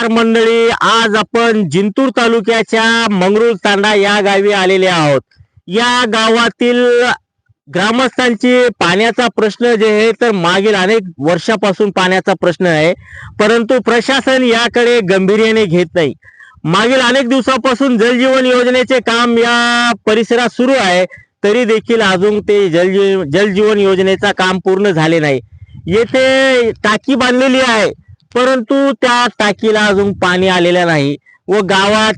नमस्कार मंडळी आज आपण जिंतूर तालुक्याच्या मंगरुळ तांडा या गावी आलेले आहोत. या गावातील ग्रामस्थांची पाण्याचा प्रश्न जे आहे तर मागील अनेक वर्षापासून पाण्याचा प्रश्न आहे. परंतु प्रशासन याकडे गंभीर्याने घेत नाही. मागील अनेक दिवसापासून जलजीवन योजनेचे काम या परिसरात सुरू आहे तरी देखील अजून ते जलजीव जलजीवन योजनेचा काम पूर्ण झाले नाही. येथे टाकी बांधलेली आहे. परंतु त्या टाकीला अजून पाणी आलेलं नाही व गावात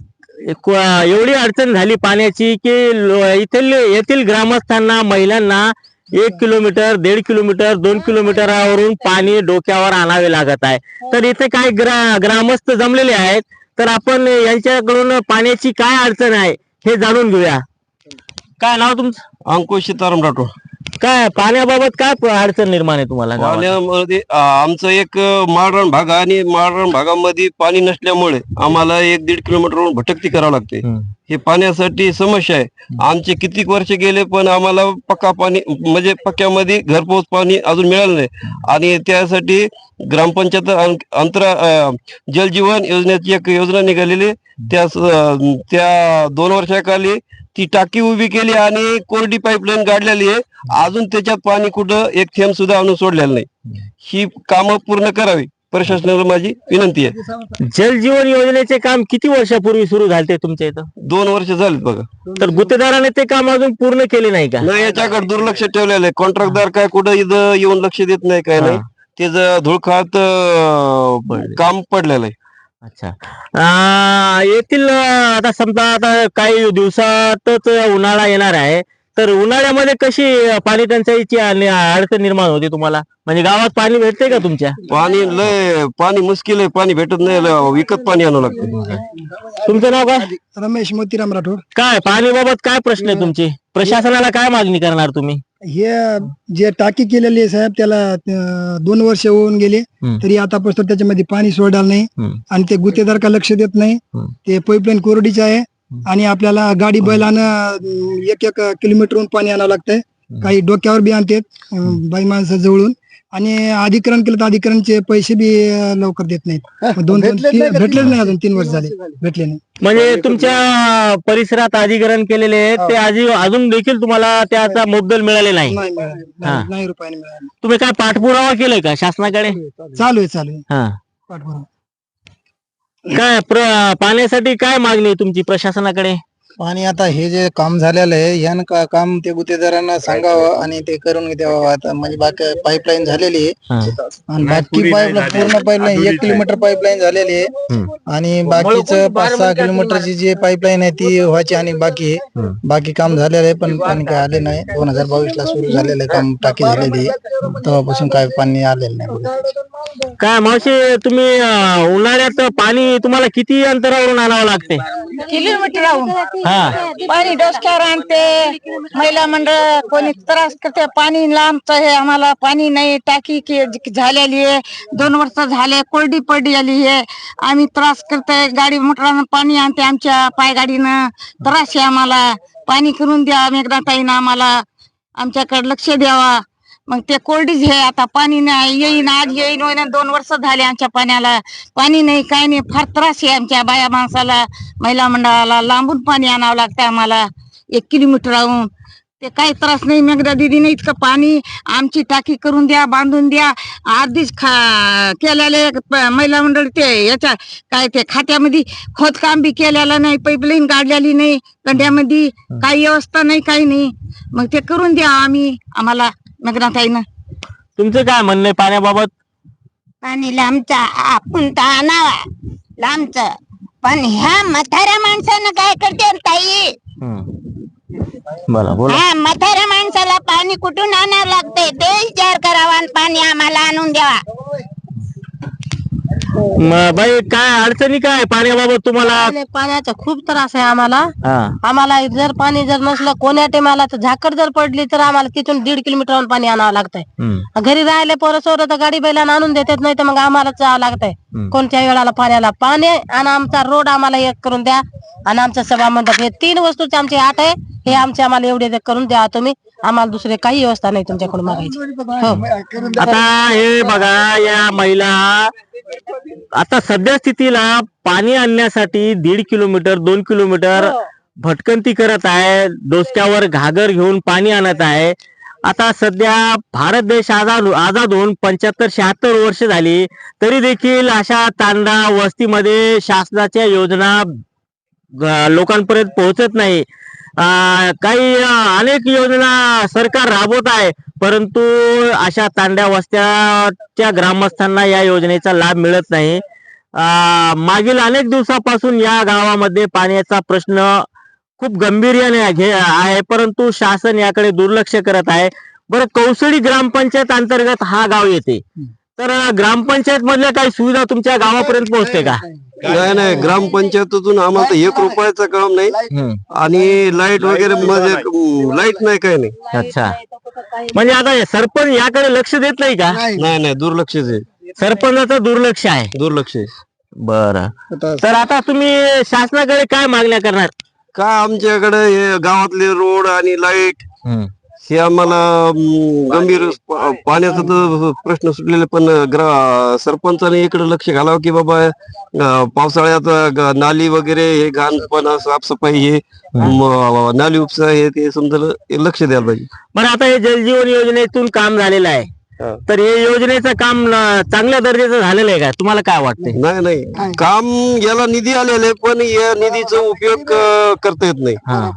एवढी अडचण झाली पाण्याची की इथल येथील येथील ग्रामस्थांना महिलांना एक किलोमीटर दीड किलोमीटर दोन किलोमीटरावरून पाणी डोक्यावर आणावे लागत आहे. तर इथे काही ग्रा ग्रामस्थ जमलेले आहेत. तर आपण यांच्याकडून पाण्याची काय अडचण आहे हे जाणून घेऊया. काय नाव तुमचं? अंकुश सीताराम राठोड. काय पाण्याबाबत काय अडचण निर्माण आहे तुम्हाला गावात? पाण्यामध्ये आमचं एक अ, माळरान भाग आहे आणि माळरान भागामध्ये पाणी नसल्यामुळे आम्हाला एक दीड किलोमीटरवरून भटकती करावं लागते. हम्म. हे पाण्यासाठी समस्या आहे. आमचे कितीक वर्ष गेले पण आम्हाला पक्का पाणी म्हणजे पक्क्यामध्ये घरपोच पाणी अजून मिळालं नाही. आणि त्यासाठी ग्रामपंचायत अं- अंतरा अ, जलजीवन योजनेची एक योजना निघालेली. त्या स- त्या दोन वर्षाखाली ती टाकी उभी केली आणि कोरडी पाईपलाईन काढलेली आहे. अजून त्याच्यात पाणी कुठं एक थेंब सुद्धा आणून सोडलेलं नाही. ही कामं पूर्ण करावी प्रशासनाला माझी विनंती आहे. जलजीवन योजनेचे काम किती वर्षापूर्वी सुरू झाले तुमच्या इथं? दोन वर्ष झालीत बघा. तर गुत्तेदाराने ते काम अजून पूर्ण केले नाही का? नाही याच्याकडे दुर्लक्ष ठेवलेलं आहे. कॉन्ट्रॅक्टदार काय कुठं इथं येऊन लक्ष देत नाही काय नाही. त्याचं धुळखात. काम पडलेलं आहे. अच्छा. आ, येथील आता समजा आता काही दिवसातच उन्हाळा येणार आहे. तर उन्हाळ्यामध्ये कशी पाणी टंचाईची आणि अडचण निर्माण होते तुम्हाला? म्हणजे गावात पाणी भेटते का तुमच्या? पाणी लय पाणी मुश्किल आहे पाणी भेटत नाही लय विकत पाणी आणावं लागतं तुमचं नाव काय? रमेश मोतीराम राठोड. काय पाणीबाबत काय प्रश्न आहे तुमची? प्रशासनाला काय मागणी करणार तुम्ही? हे जे टाकी केलेली आहे साहेब त्याला अं, दोन वर्ष होऊन गेले. हम्म. तरी आतापासून त्याच्यामध्ये पाणी सोडायला नाही. हम्म. आणि ते गुत्तेदार का लक्ष देत नाही. हम्म. ते पाईपलाईन कोरडीचे आहे. आणि आपल्याला गाडी बैलानं अं, एक एक किलोमीटरहून पाणी आणावं लागतंय. काही डोक्यावर बी आणतात अं, बाई माणसं जवळून. आणि अधिकरण केलं तर अधिकरणचे पैसे बी अं, लवकर देत नाहीत. मग दोन दोन तीन- भेटलेच नाही अजून तीन वर्ष झाले. भेटले नाही. म्हणजे तुमच्या परिसरात अधिग्रहण केलेले आहे ते आधी अजून देखील तुम्हाला त्याचा मुद्दल मिळाले नाही? नाही मिळाले. हा. नाही नाही रुपयाने मिळाले. तुम्ही काय पाठपुरावा केलाय का शासनाकडे? चालू आहे चालू आहे. हा. पाठपुरावा. काय प्र- पाण्यासाठी काय मागणी आहे तुमची प्रशासनाकडे? आणि आता हे जे काम झालेलं आहे यानं का काम ते गुत्तेदारांना सांगावं आणि ते करून द्यावं आता म्हणजे बाकी पाईपलाईन झालेली आहे. हा. आणि बाकी पाईपलाईन पूर्ण पाईपलाईन एक किलोमीटर पाईपलाईन झालेली आहे. हम्म. आणि बाकीचं पाच सहा किलोमीटरची जी पाईपलाईन आहे ती व्हायची आणि बाकी आहे. बाकी काम झालेलं आहे पण पाणी काय आले नाही. दोन हजार बावीस ला सुरू झालेलं आहे काम टाकी झालेली आहे. तेव्हापासून काय पाणी आलेलं नाही काय मावशी तुम्ही उन्हाळ्यात पाणी तुम्हाला किती अंतरावरून आणावं लागते? किलोमीटर हा. पाणी डोसक्यावर आणते. महिला मंडळ कोणी त्रास करते पाणी लांबचं हे आम्हाला पाणी नाही टाकी की- झालेली आहे. दोन वर्ष झाले कोरडी पडली आली आहे. आम्ही त्रास करतोय गाडी मोटरानं पाणी आणते आमच्या पायगाडीनं. त्रास आहे आम्हाला. पाणी करून द्या मेघना ताईनं आम्हाला. आमच्याकडे लक्ष द्यावा. मग ते कोरडीच हे आता पाणी नाही येईन आज येईन होईन दोन वर्ष झाले आमच्या पाण्याला. पाणी नाही काही नाही फार त्रास आहे आमच्या बाया माणसाला. महिला मंडळाला लांबून पाणी आणावं लागतं आम्हाला एक किलोमीटरहून ते काही त्रास नाही मेघदा दिदीने इतकं पाणी आमची टाकी करून द्या बांधून द्या. आधीच खा केलेले महिला मंडळ ते याच्या काय ते खात्यामध्ये खोदकाम बी केलेलं नाही पाईपलाईन काढलेली नाही गंड्यामध्ये. काही व्यवस्था नाही काही नाही. मग ते करून द्या आम्ही आम्हाला मेघनाताईनं तुमचं काय म्हणणं आहे पाण्याबाबत? पाणी लांबचा आपण तर आणावा लांबच. पण ह्या म्हाताऱ्या माणसानं काय करते ताई? बोला बोला. हा म्हाताऱ्या माणसाला पाणी कुठून आणावं लागते ते विचार करावा आणि पाणी आम्हाला आणून द्यावा. म- बाई काय अडचणी काय पाण्याबाबत तुम्हाला? पाण्याचा खूप त्रास आहे आम्हाला. हा. आम्हाला जर पाणी जर नसलं कोण्या टायमाला तर झाकड जर पडली तर आम्हाला तिथून दीड किलोमीटर पाणी आणावं लागतंय. हम्म. घरी राहिले पोरं सोरं तर गाडी बैलांना आणून देतात नाही तर मग आम्हाला जावं लागतंय. कोणत्या वेळाला पाण्याला. पाणी आणि आमचा रोड आम्हाला एक करून द्या. आणि आमचं सभा मंडप. हे तीन वस्तूची आमची आठ आहे. हे आमचे आम्हाला एवढे करून द्या तुम्ही. आम्हाला दुसरे काही व्यवस्था नाही तुमच्याकडून मागायची. हो. आता हे बघा या महिला आता सध्या स्थितीला पाणी आणण्यासाठी दीड किलोमीटर दोन किलोमीटर भटकंती करत आहे. डोसक्यावर घागर घेऊन पाणी आणत आहे. आता सध्या भारत देश आझाद आझाद होऊन पंच्याहत्तर शहात्तर वर्ष झाली. तरी देखील अशा तांडा वस्तीमध्ये शासनाच्या योजना लोकांपर्यंत पोहोचत नाही. काही अनेक योजना सरकार राबवत आहे परंतु अशा तांड्या वस्त्याच्या ग्रामस्थांना या योजनेचा लाभ मिळत नाही. मागील अनेक दिवसापासून या गावामध्ये पाण्याचा प्रश्न खूप गंभीर्याने घे आहे परंतु शासन याकडे दुर्लक्ष करत आहे. बरं कौसडी ग्रामपंचायत अंतर्गत हा गाव येते. तर ग्रामपंचायत मधल्या काही सुविधा तुमच्या गावापर्यंत पोहोचते का? नाही नाही ग्रामपंचायतीतून आम्हाला तर एक रुपयाचं काम नाही. आणि लाइट वगैरे म्हणजे लाइट नाही काही नाही. अच्छा. म्हणजे आता हे सरपंच याकडे लक्ष देत नाही का? नाही नाही दुर्लक्षच आहे. सरपंचाचं दुर्लक्ष आहे. दुर्लक्ष आहे. बर. तर आता तुम्ही शासनाकडे काय मागण्या करणार? का आमच्याकडे हे गावातले रोड आणि लाइट हे आम्हाला अं, गंभीर प- पाण्याचा तर प्रश्न सुटलेला पण ग्रा सरपंचाने इकडे लक्ष घालावं की बाबा अं, पावसाळ्यात ग- नाली वगैरे हे घाणपणा साफसफाई हे म- नाली उपसा हे ते समजा हे लक्ष द्यायला पाहिजे. बरं आता हे जलजीवन योजनेतून काम झालेलं आहे. तर हे योजनेचं काम चांगल्या दर्जाचं झालेलं आहे का? तुम्हाला काय वाटतंय? नाही नाही. काम याला निधी आलेले पण या निधीचा उपयोग अं, करता येत नाही. हा.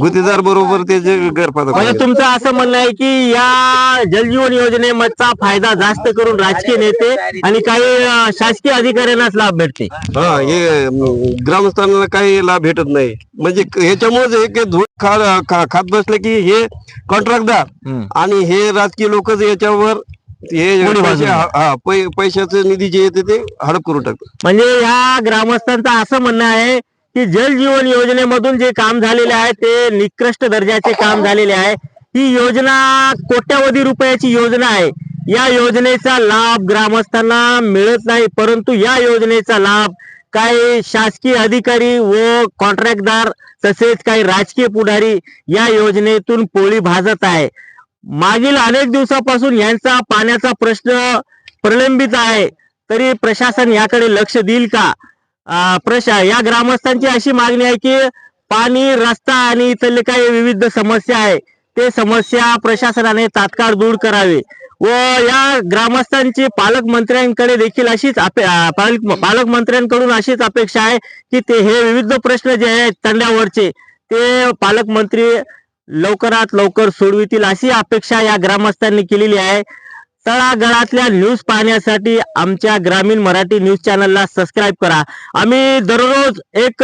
गुत्तेदार बरोबर त्याचे म्हणजे. तुमचं असं म्हणणं आहे की या जलजीवन योजनेचा फायदा जास्त करून राजकीय नेते आणि काही अं, शासकीय अधिकाऱ्यांनाच लाभ भेटते. हा हे अं, ग्रामस्थांना काही लाभ भेटत नाही. म्हणजे ह्याच्यामुळे धूळ खा- खा- खात बसले की हे कॉन्ट्रॅक्टदार. आणि हे राजकीय लोक याच्यावर बाजूने. हा पैशाचे निधी जे येते ते हडप करून टाकतात. म्हणजे ह्या ग्रामस्थांचं असं म्हणणं आहे की जल जीवन योजनेमधून जे काम झालेले आहे ते निकृष्ट दर्जाचे काम झालेले आहे. ही योजना कोट्यावधी रुपयाची योजना आहे. या योजनेचा लाभ ग्रामस्थांना मिळत नाही परंतु या योजनेचा लाभ काही शासकीय अधिकारी व कॉन्ट्रॅक्टदार तसेच काही राजकीय पुढारी या योजनेतून पोळी भाजत आहे. मागील अनेक दिवसापासून यांचा पाण्याचा प्रश्न प्रलंबित आहे. तरी प्रशासन याकडे लक्ष देईल का? प्रशा या ग्रामस्थांची अशी मागणी आहे की पाणी रस्ता आणि इथले काही विविध समस्या आहे. ते समस्या प्रशासनाने तात्काळ दूर करावे. व या ग्रामस्थांची पालकमंत्र्यांकडे देखील अशीच अपे- पालक पालकमंत्र्यांकडून अशीच अपेक्षा आहे की ते हे विविध प्रश्न जे आहेत तंड्यावरचे ते पालकमंत्री लवकरात लवकर सोडवितील अशी अपेक्षा या ग्रामस्थांनी केलेली आहे. तळागळातल्या न्यूज पाहण्यासाठी आमच्या ग्रामीण मराठी न्यूज चॅनलला सबस्क्राईब करा. आम्ही दररोज एक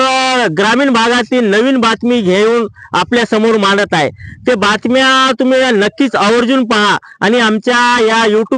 ग्रामीण भागातील नवीन बातमी घेऊन आपल्यासमोर मांडत आहे. ते बातम्या तुम्ही नक्कीच आवर्जून पहा आणि आमच्या या युट्यूब